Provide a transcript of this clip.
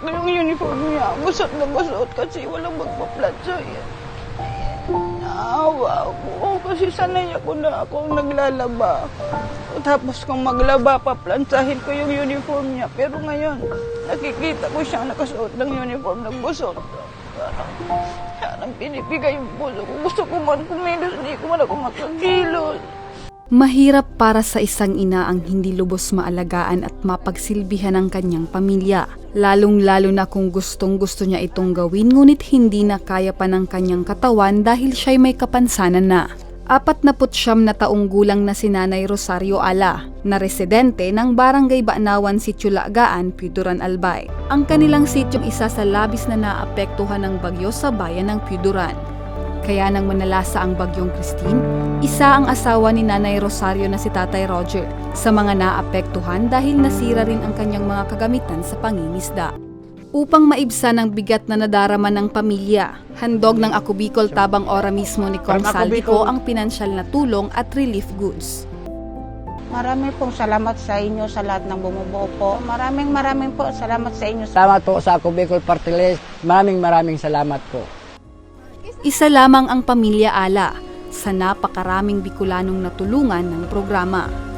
nababasa ko yung uniform niya. Busot na busot kasi walang magpa-plat sa'yo. Naawa ako kasi sanay ako na ako naglalaba. Tapos kung maglaba, paplansahin ko yung uniform niya. Pero ngayon, nakikita ko siya nakasuot ng uniform ng busot. Parang, parang pinipigay yung puso ko. Gusto ko man kumilos, hindi ko man ako makakilos. Mahirap para sa isang ina ang hindi lubos maalagaan at mapagsilbihan ang kanyang pamilya. Lalong-lalo na kung gustong gusto niya itong gawin ngunit hindi na kaya pa ng kanyang katawan dahil siya'y may kapansanan na. Apat na putsyam na taong gulang na si Nanay Rosario Ala, na residente ng Barangay Baanawan, Sitio Laagaan, Piduran, Albay. Ang kanilang sityong isa sa labis na naapektuhan ng bagyo sa bayan ng Piduran. Kaya nang manalasa ang bagyong Christine, isa ang asawa ni Nanay Rosario na si Tatay Roger sa mga naapektuhan dahil nasira rin ang kanyang mga kagamitan sa pangingisda. Upang maibsan ang bigat na nadarama ng pamilya, handog ng Ako Bicol Tabang Ora mismo ni Kong Ang pinansyal na tulong at relief goods. Marami pong salamat sa inyo sa lahat ng bumubuo po. Maraming maraming po salamat sa inyo. Salamat po sa Ako Bicol Party List. Maraming maraming salamat po. Isa lamang ang pamilya Ala sa napakaraming Bicolanong natulungan ng programa.